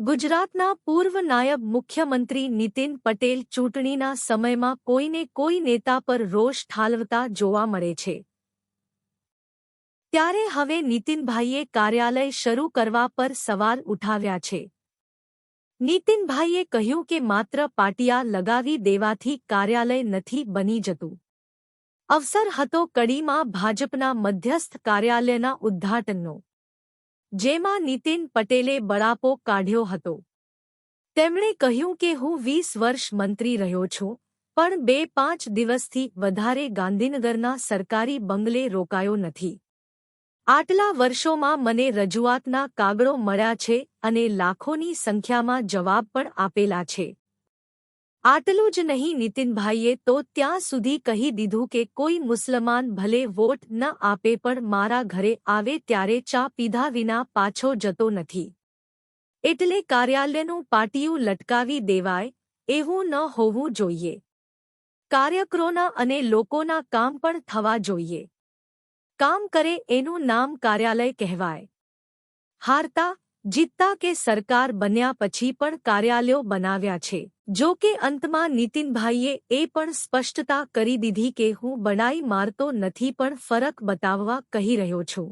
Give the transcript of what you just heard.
ગુજરાતના પૂર્વ નાયબ મુખ્યમંત્રી નીતિન પટેલ ચૂંટણીના સમયમાં કોઈને કોઈ નેતા પર રોષ ઠાલવતા જોવા મળે છે. ત્યારે હવે નીતિનભાઈએ કાર્યાલય શરૂ કરવા પર સવાલ ઉઠાવ્યા છે. નીતિનભાઈએ કહ્યું કે માત્ર પાટિયા લગાવી દેવાથી કાર્યાલય નથી બની જતું. અવસર હતો કડીમાં ભાજપના મધ્યસ્થ કાર્યાલયના ઉદ્ઘાટનનો. જેમાં નીતિન પટેલે બળાપો કાઢ્યો હતો. તેમણે કહ્યું કે હું વીસ વર્ષ મંત્રી રહ્યો છું, પણ બે પાંચ દિવસથી વધારે ગાંધીનગરના સરકારી બંગલે રોકાયો નથી. આટલા વર્ષોમાં મને રજૂઆતના કાગળો મળ્યા છે અને લાખોની સંખ્યામાં જવાબ પણ આપેલા છે. આટલું જ નહીં, નીતિનભાઈએ તો ત્યાં સુધી કહી દીધું કે કોઈ મુસલમાન ભલે વોટ ન આપે પણ મારા ઘરે આવે ત્યારે ચા પીધા વિના પાછો જતો નથી. એટલે કાર્યાલયનું પાટિયું લટકાવી દેવાય, એવું ન હોવું જોઈએ. કાર્યકરોના અને લોકોના કામ પણ થવા જોઈએ. કામ કરે એનું નામ કાર્યાલય કહેવાય. હારતા જીતતા કે સરકાર બન્યા પછી પણ કાર્યાલયો બનાવ્યા છે. જો કે અંતમાં નીતિનભાઈએ એ પણ સ્પષ્ટતા કરી દીધી કે હું બનાઈ મારતો નથી પણ ફરક બતાવવા કહી રહ્યો છું.